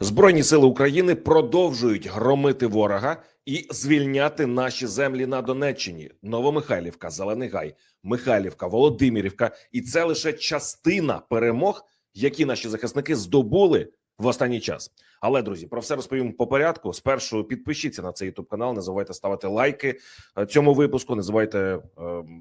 Збройні сили України продовжують громити ворога і звільняти наші землі на Донеччині. Новомихайлівка, Зелений Гай, Михайлівка, Володимирівка, і це лише частина перемог, які наші захисники здобули в останній час. Але друзі, про все розповім по порядку. Спершу підпишіться на цей youtube канал. Не забувайте ставити лайки е, цьому випуску. Не забувайте е,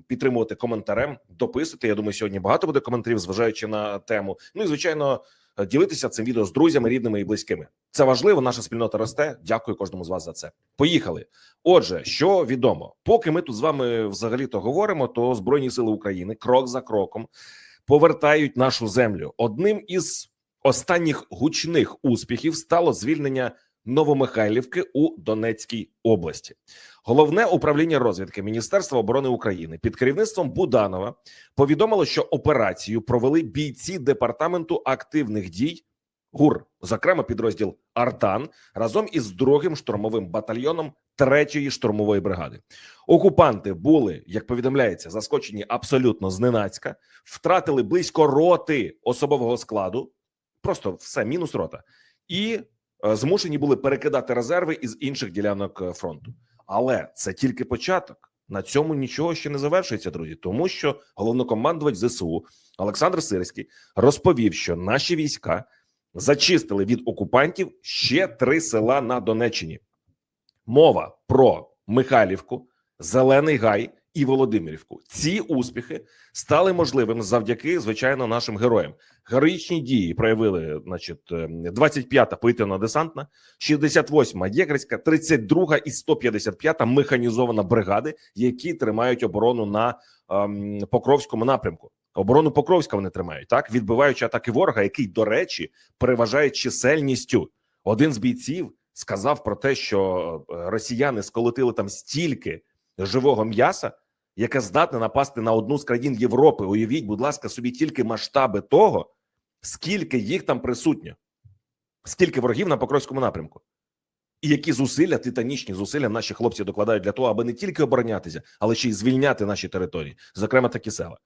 підтримувати коментарем. Дописуйте. Я думаю, сьогодні багато буде коментарів, зважаючи на тему. Ну і звичайно, ділитися цим відео з друзями, рідними і близькими. Це важливо. Наша спільнота росте. Дякую кожному з вас за це. Поїхали. Отже, що відомо, поки ми тут з вами взагалі то говоримо, то збройні сили України крок за кроком повертають нашу землю. Одним із останніх гучних успіхів стало звільнення Новомихайлівки у Донецькій області. Головне управління розвідки Міністерства оборони України під керівництвом Буданова повідомило, що операцію провели бійці департаменту активних дій ГУР, зокрема підрозділ Артан, разом із другим штурмовим батальйоном третьої штурмової бригади. Окупанти були, як повідомляється, заскочені абсолютно зненацька, втратили близько роти особового складу, просто все мінус рота, і змушені були перекидати резерви із інших ділянок е, фронту. Але це тільки початок. На цьому нічого ще не завершується, друзі, тому що головнокомандувач ЗСУ Олександр Сирський розповів, що наші війська зачистили від окупантів ще три села на Донеччині. Мова про Михайлівку, Зелений Гай і Володимирівку. Ці успіхи стали можливими завдяки, звичайно, нашим героям. Героїчні дії проявили, значить, 25-та повітряно-десантна, 68-ма єгерська, 32-га і 155-та механізована бригади, які тримають оборону на ем, Покровському напрямку. Оборону Покровська вони тримають так, відбиваючи атаки ворога, який, до речі, переважає чисельністю. Один з бійців сказав про те, що е, росіяни сколотили там стільки живого м'яса, яке здатне напасти на одну з країн Європи. Уявіть, будь ласка, собі тільки масштаби того, скільки їх там присутньо, скільки ворогів на Покровському напрямку. І які зусилля, титанічні зусилля наші хлопці докладають для того, аби не тільки оборонятися, але ще й звільняти наші території, зокрема такі села.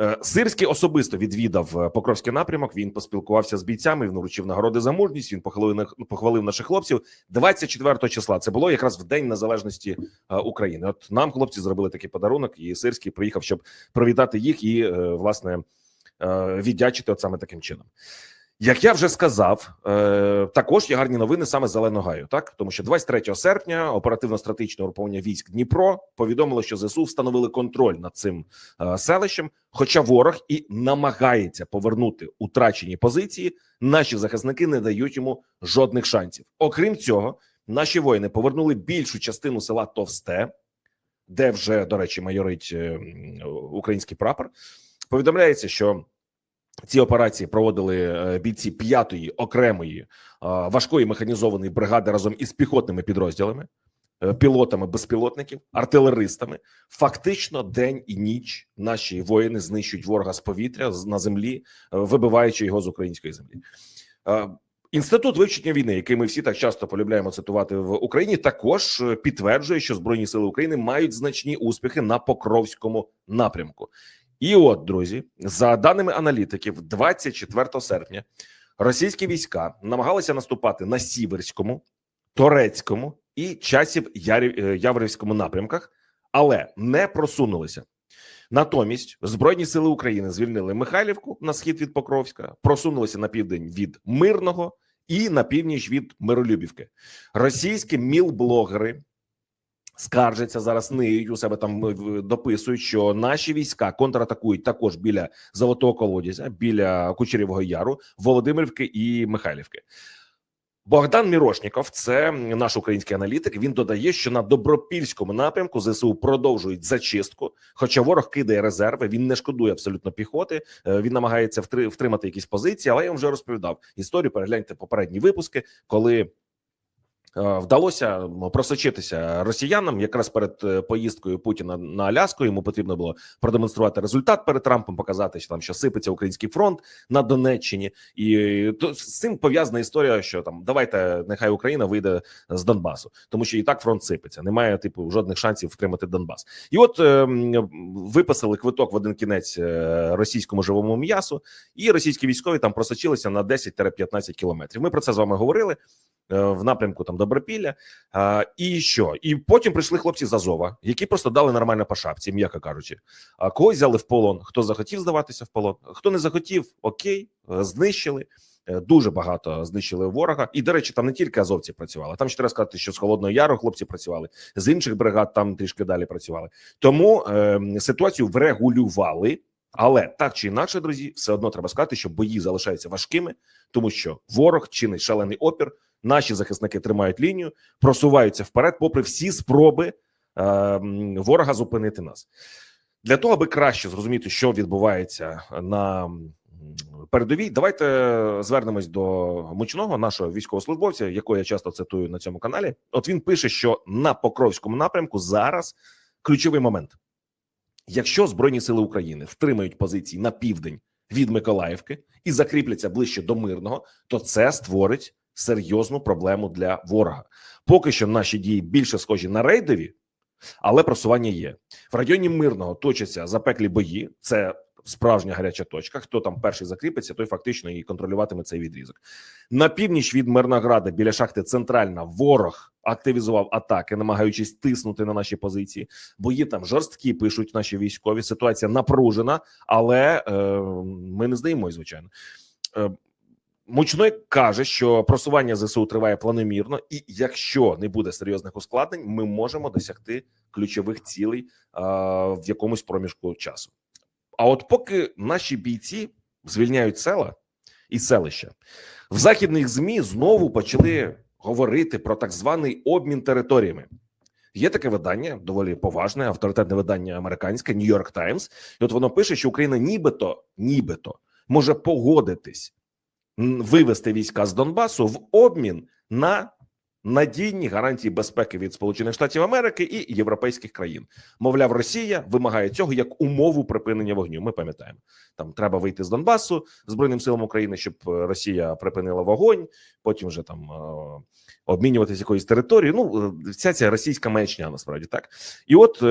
Е, Сирський особисто відвідав е, Покровський напрямок. Він поспілкувався з бійцями. Він вручив нагороди за мужність. Він похвалив похвалив наших хлопців 24 числа. Це було якраз в день незалежності е, України. От нам хлопці зробили такий подарунок, і Сирський приїхав, щоб привітати їх і власне віддячити от саме таким чином. Як я вже сказав, е, також є гарні новини саме з Зеленого Гаю, так тому що 23 серпня оперативно-стратегічне управління військ Дніпро повідомило, що ЗСУ встановили контроль над цим е, селищем. Хоча ворог і намагається повернути утрачені позиції, наші захисники не дають йому жодних шансів. Окрім цього, наші воїни повернули більшу частину села Товсте, де вже до речі майорить е, український прапор. Повідомляється, що ці операції проводили е, бійці п'ятої окремої е, важкої механізованої бригади разом із піхотними підрозділами, е, пілотами безпілотників, артилеристами. Фактично, день і ніч наші воїни знищують ворога з повітря на землі, вибиваючи його з української землі. Інститут вивчення війни, який ми всі так часто полюбляємо цитувати в Україні, також підтверджує, що збройні сили України мають значні успіхи на Покровському напрямку. І от, друзі, за даними аналітиків, 24 серпня російські війська намагалися наступати на Сіверському, Торецькому і часів е, напрямках, але не просунулися. Натомість Збройні сили України звільнили Михайлівку на схід від Покровська, просунулися на південь від Мирного і на північ від Миролюбівки. Російські мілблогери скаржаться зараз ниють у себе там е, дописують, що наші війська контратакують також біля Золотого колодязя, біля Кучерєвого Яру, Володимирівки і Михайлівки. Богдан Мірошніков, це наш український аналітик. Він додає, що на добропільському напрямку ЗСУ продовжують зачистку. Хоча ворог кидає резерви, він не шкодує абсолютно піхоти. е, Він намагається втримати якісь позиції. Але я вам вже розповідав історію. Перегляньте попередні випуски, коли Вдалося просочитися росіянам якраз перед е, поїздкою Путіна на Аляску. Йому потрібно було продемонструвати результат перед Трампом, показати що там, що сипеться український фронт на Донеччині, і е, то з цим пов'язана історія, що там давайте нехай Україна вийде з Донбасу, тому що і так фронт сипеться. Немає типу жодних шансів втримати Донбас. І от е, виписали квиток в один кінець е, російському живому м'ясу, і російські військові там просочилися на 10-15 кілометрів. Ми про це з вами говорили е, в напрямку там Добропілля. А, і що? І потім прийшли хлопці з Азова, які просто дали нормально по шапці, м'яко кажучи. А когось взяли в полон. Хто захотів здаватися в полон, хто не захотів, окей, е, знищили. Е, Дуже багато знищили ворога, і до речі, там не тільки азовці працювали. Там ще треба сказати, що з холодного яру хлопці працювали з інших бригад. Там трішки далі працювали. Тому е, ситуацію врегулювали. Але так чи інакше, друзі, все одно треба сказати, що бої залишаються важкими, тому що ворог чинить шалений опір. Наші захисники тримають лінію, просуваються вперед, попри всі спроби е, ворога зупинити нас. Для того, аби краще зрозуміти, що відбувається на передовій, давайте звернемось до мучного нашого військовослужбовця, якого я часто цитую на цьому каналі. От він пише, що на Покровському напрямку зараз ключовий момент. Якщо Збройні сили України втримають позиції на південь від Миколаївки і закріпляться ближче до мирного, то це створить серйозну проблему для ворога. Поки що наші дії більше схожі на рейдові, але просування є в районі мирного. Точаться запеклі бої. Це справжня гаряча точка. Хто там перший закріпиться, той фактично і контролюватиме цей відрізок. На північ від Мирнограда біля шахти Центральна ворог активізував атаки, намагаючись тиснути на наші позиції. Бої там жорсткі пишуть наші військові. Ситуація напружена, але е, ми не здаємось, звичайно. Е, Мучной каже, що просування ЗСУ триває планомірно, і якщо не буде серйозних ускладнень, ми можемо досягти ключових цілей а, в якомусь проміжку часу. А от поки наші бійці звільняють села і селища, в західних змі знову почали говорити про так званий обмін територіями. Є таке видання, доволі поважне, авторитетне видання американське New York Times, і от воно пише, що Україна нібито, нібито може погодитись вивести війська з Донбасу в обмін на надійні гарантії безпеки від Сполучених Штатів Америки і європейських країн. Мовляв, Росія вимагає цього як умову припинення вогню. Ми пам'ятаємо, там треба вийти з Донбасу збройним силам України, щоб е, Росія припинила вогонь. Потім вже там е, обмінюватися якоюсь територією. Ну е, вся ця російська маячня насправді так. І от.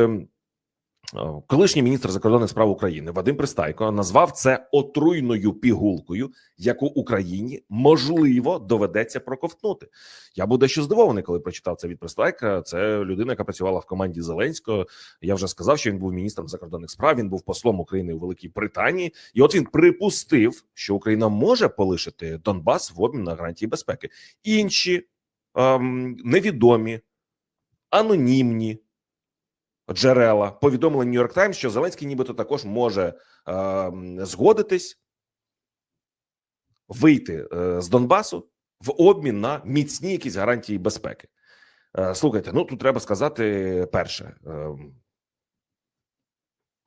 Е, Колишній міністр закордонних справ України Вадим Пристайко назвав це отруйною пігулкою, яку Україні можливо доведеться проковтнути. Я був дещо здивований, коли прочитав це від Пристайка. Це людина, яка працювала в команді Зеленського. Я вже сказав, що він був міністром закордонних справ. Він був послом України у Великій Британії, і от він припустив, що Україна може полишити Донбас в обмін на гарантії безпеки. Інші ем, невідомі, анонімні джерела повідомили Нью-Йорк Таймс, що Зеленський нібито також може е, згодитись вийти е, з Донбасу в обмін на міцні якісь гарантії безпеки. Е, слухайте, ну тут треба сказати перше. Е,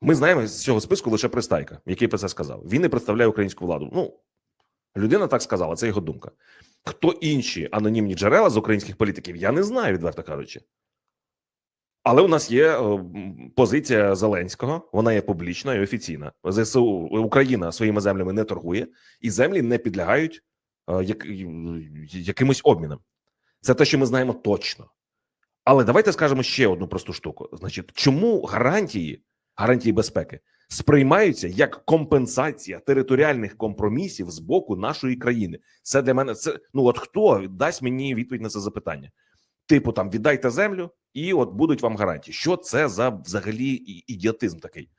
ми знаємо з цього списку лише Пристайка, який про це сказав. Він не представляє українську владу. Ну людина так сказала, це його думка. Хто інші анонімні джерела з українських політиків, я не знаю, відверто кажучи. Але у нас є е, позиція Зеленського, вона є публічна і офіційна. ЗСУ Україна своїми землями не торгує, і землі не підлягають е, як, якимось обмінам. Це те, що ми знаємо точно. Але давайте скажемо ще одну просту штуку: значить, чому гарантії, гарантії безпеки сприймаються як компенсація територіальних компромісів з боку нашої країни? Це для мене це ну от хто дасть мені відповідь на це запитання? Типу, там віддайте землю, і от будуть вам гарантії. Що це за взагалі ідіотизм такий?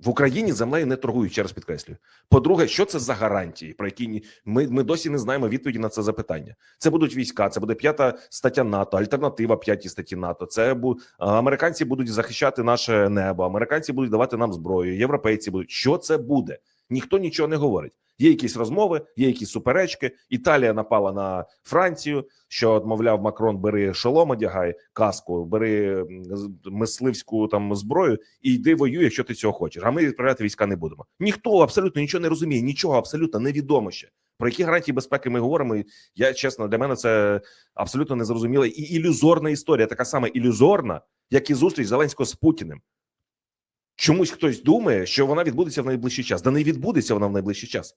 В Україні землею не торгують, ще раз підкреслюю. По-друге, що це за гарантії, про які ми, ми досі не знаємо відповіді на це запитання. Це будуть війська, це буде п'ята стаття НАТО, альтернатива п'ятій статті НАТО. Це бу американці будуть захищати наше небо, американці будуть давати нам зброю, європейці будуть. Що це буде? Ніхто нічого не говорить. Є якісь розмови, є якісь суперечки. Італія напала на Францію, що мовляв, Макрон бери шолом, одягай каску, бери мисливську там зброю і йди воюй, якщо ти цього хочеш. А ми відправляти війська не будемо. Ніхто абсолютно нічого не розуміє, нічого абсолютно невідомо ще. Про які гарантії безпеки ми говоримо? Я чесно, для мене це абсолютно незрозуміла і ілюзорна історія, така сама ілюзорна, як і зустріч Зеленського з Путіним. Чомусь хтось думає, що вона відбудеться в найближчий час. Да не відбудеться вона в найближчий час.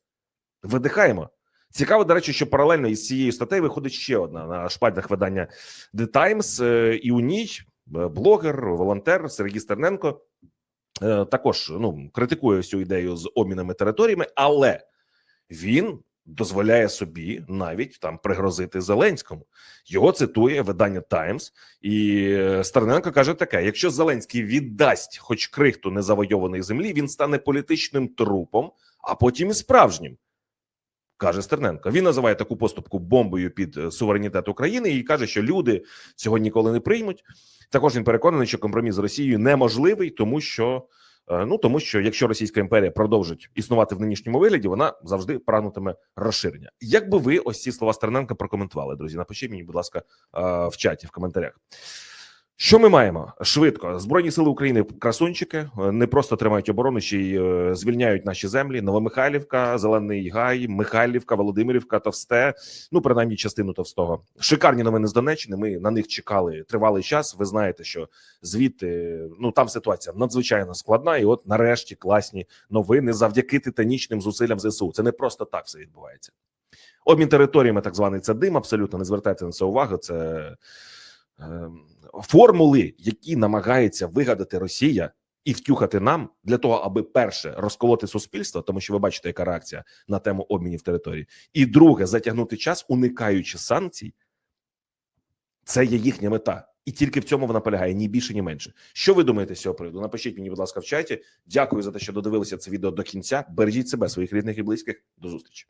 Видихаємо. Цікаво, до речі, що паралельно із цією статтею виходить ще одна на шпальтах видання The Times, е, і у ній е, блогер, волонтер Сергій Стерненко е, також ну критикує всю ідею з обмінами територіями, але він дозволяє собі навіть там пригрозити Зеленському. Його цитує видання Times, і Стерненко каже таке: якщо Зеленський віддасть хоч крихту незавойованої землі, він стане політичним трупом, а потім і справжнім. Каже Стерненко. Він називає таку поступку бомбою під е, суверенітет України і каже, що люди цього ніколи не приймуть. Також він переконаний, що компроміс з Росією неможливий, тому що е, ну тому, що якщо Російська імперія продовжить існувати в нинішньому вигляді, вона завжди прагнутиме розширення. Як би ви ось ці слова Стерненка прокоментували, друзі? Напишіть мені, будь ласка, е, в чаті в коментарях. Що ми маємо швидко? Збройні сили України красунчики е, не просто тримають оборону, ще й е, звільняють наші землі. Новомихайлівка, Зелений Гай, Михайлівка, Володимирівка, Товсте. Ну принаймні частину Товстого. Шикарні новини з Донеччини. Ми на них чекали тривалий час. Ви знаєте, що звідти ну там ситуація надзвичайно складна, і от нарешті класні новини завдяки титанічним зусиллям ЗСУ. Це не просто так все відбувається. Обмін територіями, так званий це дим. Абсолютно не звертайте на це увагу. Це ем, формули, які намагається вигадати Росія і втюхати нам для того, аби перше розколоти суспільство, тому що ви бачите, яка реакція на тему обмінів територій, і друге затягнути час, уникаючи санкцій. Це є їхня мета, і тільки в цьому вона полягає ні більше, ні менше. Що ви думаєте з цього приводу? Напишіть мені, будь ласка, в чаті. Дякую за те, що додивилися це відео до кінця. Бережіть себе, своїх рідних і близьких. До зустрічі.